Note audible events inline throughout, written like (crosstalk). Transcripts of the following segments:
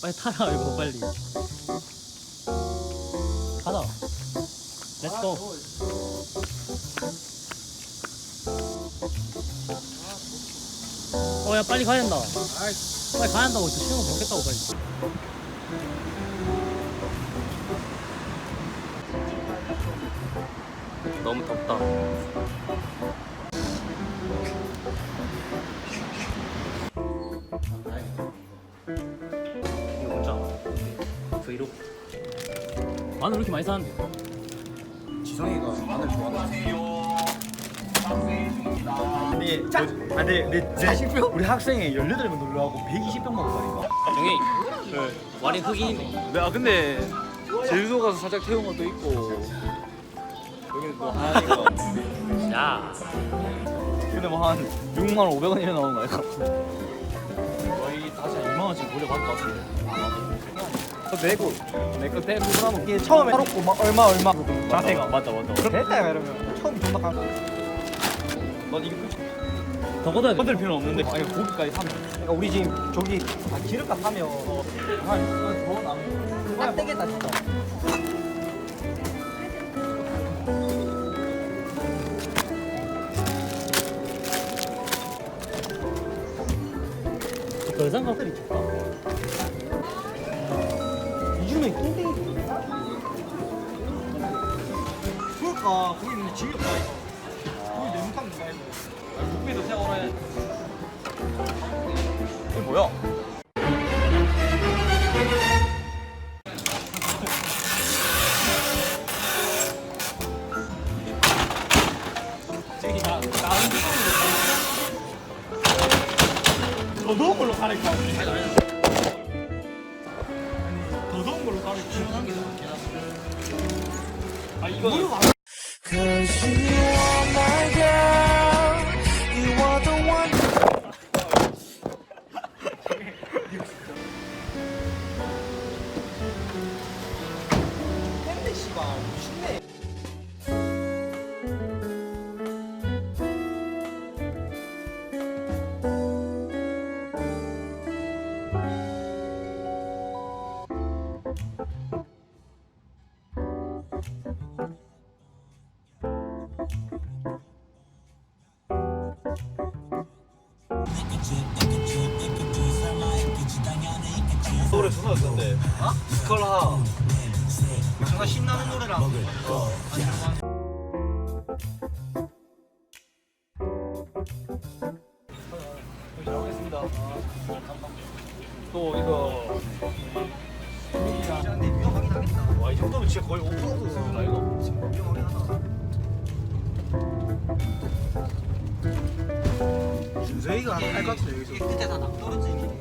빨리 타라 이거 빨리. 가자. 렛츠고 어야 빨리 가야 된다. 빨리 가야 한다고 저 시간 먹겠다고 빨리. 너무 덥다 마늘 왜 이렇게 많이 사는데? 지성이가 마늘 좋아한다. 근데 짜. 근데 내 40병 우리 학생이 18명 놀러가고 120병 먹었다니까. 정이 그 와린 흑인인데 아 근데 제주도 가서 살짝 태운 것도 있고 여기는 또 하니까. 야 근데 뭐한 6만 500원 이래 나오는 거 아닐까? 거의 다시 한 2만 원씩 돌려받을 것 같은데. 내고. 내거 떼고 그러면 이게 처음에 사놓고 막 얼마 얼마. 자세가. 맞다 맞다. 됐다 이러면. 처음 존나 가넌 이거 더 걷어야 돼. 건들 필요 없는데. 아니 고기까지 사면. 그러니까 우리 지금 저기 아, 기름값 하면. 한더 남고 딱 떼겠다 진짜 별상 값들이 좋다. 이주면 뚱땡이 그러니까? 거기 있는 지겹다 이거 거기 내무탕 누가 했어 국비도 세워라 해 이게 뭐야? 더 더운 걸로 가니까 더 더운 걸로 가니까 아 이거 노래 전화 왔던데 스컬하 정말 신나는 노래랑 또 이거 와 이 정도면 진짜 거의 오프로드 수준 아이가? 위험하긴 하다 준서이가 할것 같은데 여기서. 끝에 다 낭떠러지니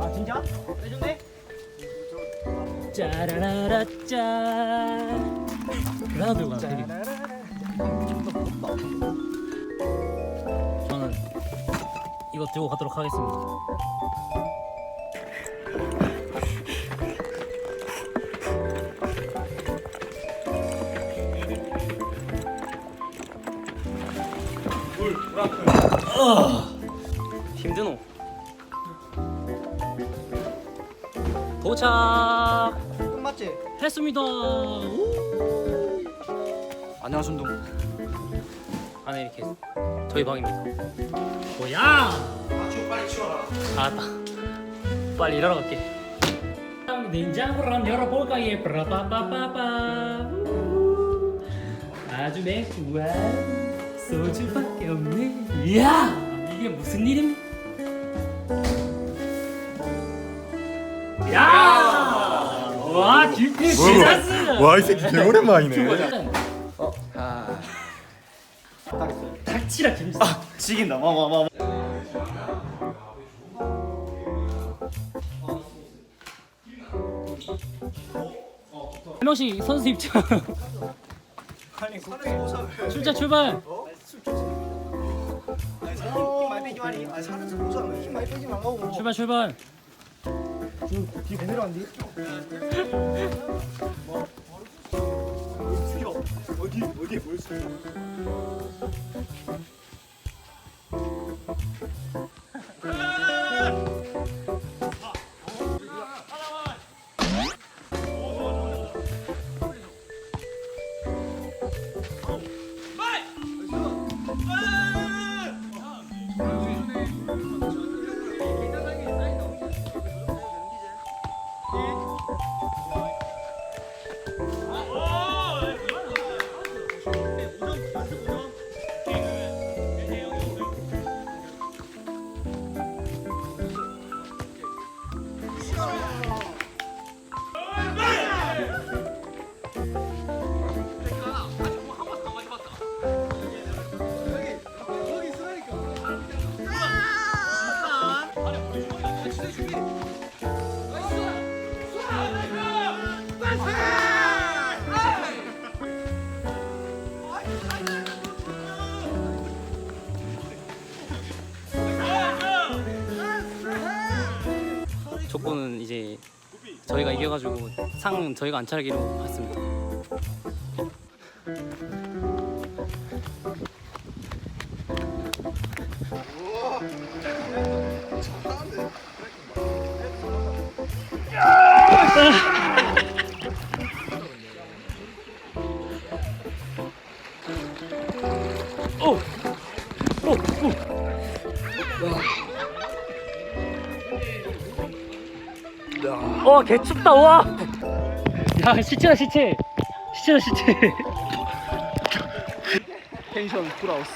아 진짜? 해준대? 짜라라라짜. 하나 들고 가나 되게 저는 이거 들고 가도록 하겠습니다 힘드노 도착 끝맞지? 했습니다. 우! 안녕하십니까 안에 이렇게 저희 방입니다. 뭐야? 아 치워 빨리 치워라 알았다. 빨리 일하러 갈게. 냉장고를 한번 열어볼까 예 빠빠빠빠빠 아주 매콤한 소주밖에 없네. 이야 이게 무슨 일입니까 야와 김태 지났어. 와이 새끼 개 오랜만이네. 닥치라 김 지긴다. 마마마 한 명씩 선수 입장 아니 못 출자 출발 힘 많이 빼지 마니 아 산에서 못 살아 힘 많이 빼지 말라고 출발 출발 뒤에 내려왔니? 어디 어디에 보였어? 저희가 이겨가지고 상 저희가 안 차리기로 했습니다. 오! 개춥다 와! 야 시체다 시체! 시체다 시체! 텐션 풀하우스.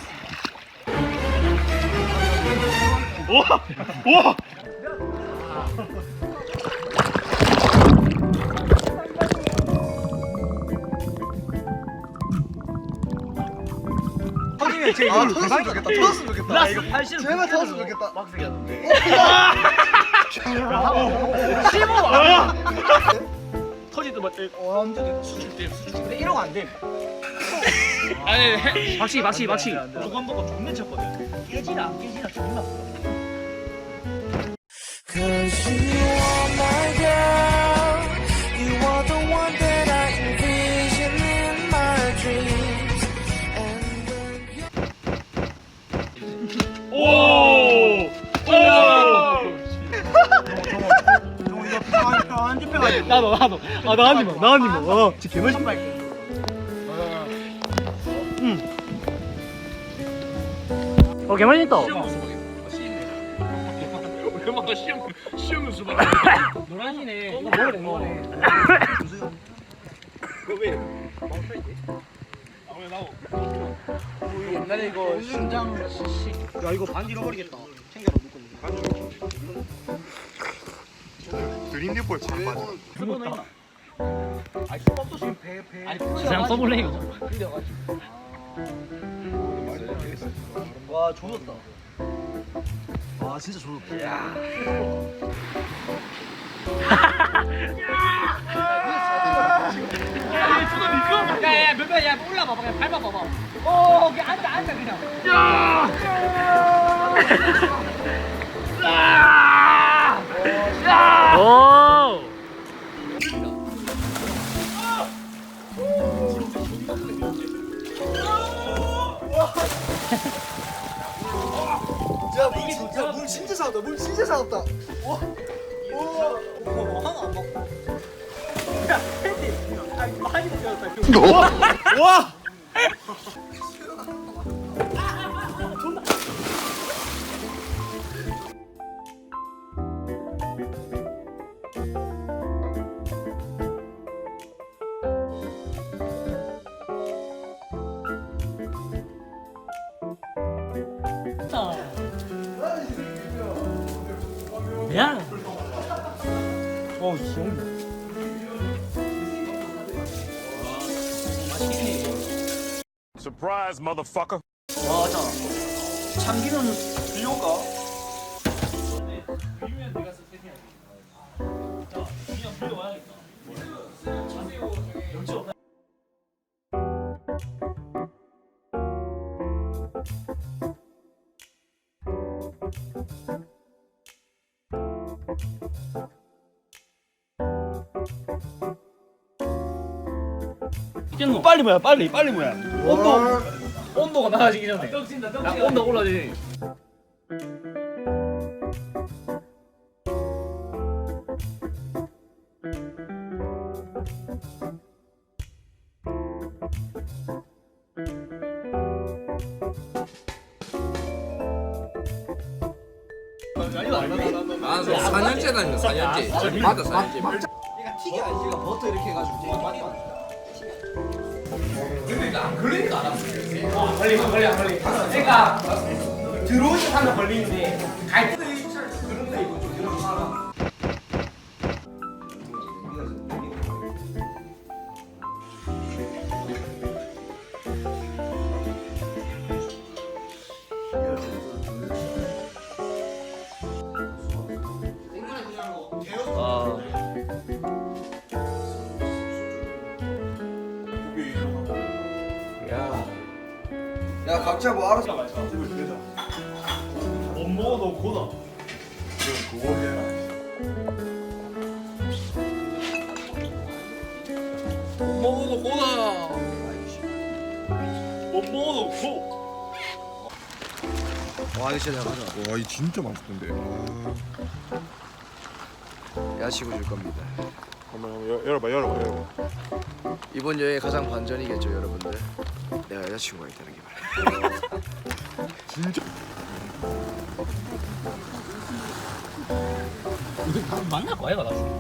터지면 제일 아 터졌으면 좋겠다 터졌으면 좋겠다 이거 팔씨름 제발 터졌으면 좋겠다 터지도 막. 완전 수준대 수준. 근데 이러면 안 돼. 아니 박치 박치 박치! 두건 보고 존내 쳤거든. 깨지나 안 깨지나 존나. 나도 나도 아 나한입 봐 나한입 봐 어. 진짜 개멋있다. 어 개맛있다 얼마나 시험 시험을 수박. 노란이네 이거 먹으래 먹으래 옛날에 이거 신장 야 이거 반 잃어버리겠다. 챙겨라 묶고. 드림뉴볼 잘 맞아 아니 수업 없어 지금 배 배. 아니 그냥 써볼래 이거 와 조졌다. 와 진짜 조졌다. 야야야 몇번 야 (laughs) 올라봐 봐 그냥 밟아봐봐. 어 그냥 앉아 앉아 그냥. (laughs) 오 Surprise, motherfucker. 와, 자. 참기름 필요가? 어, 빨리 뭐야 빨리 빨리 뭐야 온도 온도가 낮아지기 전에 야, 온도 올라지 아, 저 4년째 다니는 4년째. 맞아, 4년째. 맞아. 그러니까 튀기 아저씨가 버터 이렇게 해가지고. 근데 안 걸리니까 안 하고. 걸리면 걸려 걸리. 그러니까 들어오지 하면 걸리는데 갈 때. 야, 각자 뭐 알아서. 못 먹어도 고다 못 먹어도 고다. 못 먹어도 고 와, 이거 진짜 잘 가져. 와, 이 진짜 맛있던데. 아, 야식을 줄 겁니다. 한번 열- 열어봐, 열어봐, 열어봐. 이번 여행의 가장 반전이겠죠, 여러분들. 내가 여자친구가 있다는 게 말이야. 진짜. 만날 거야, 나.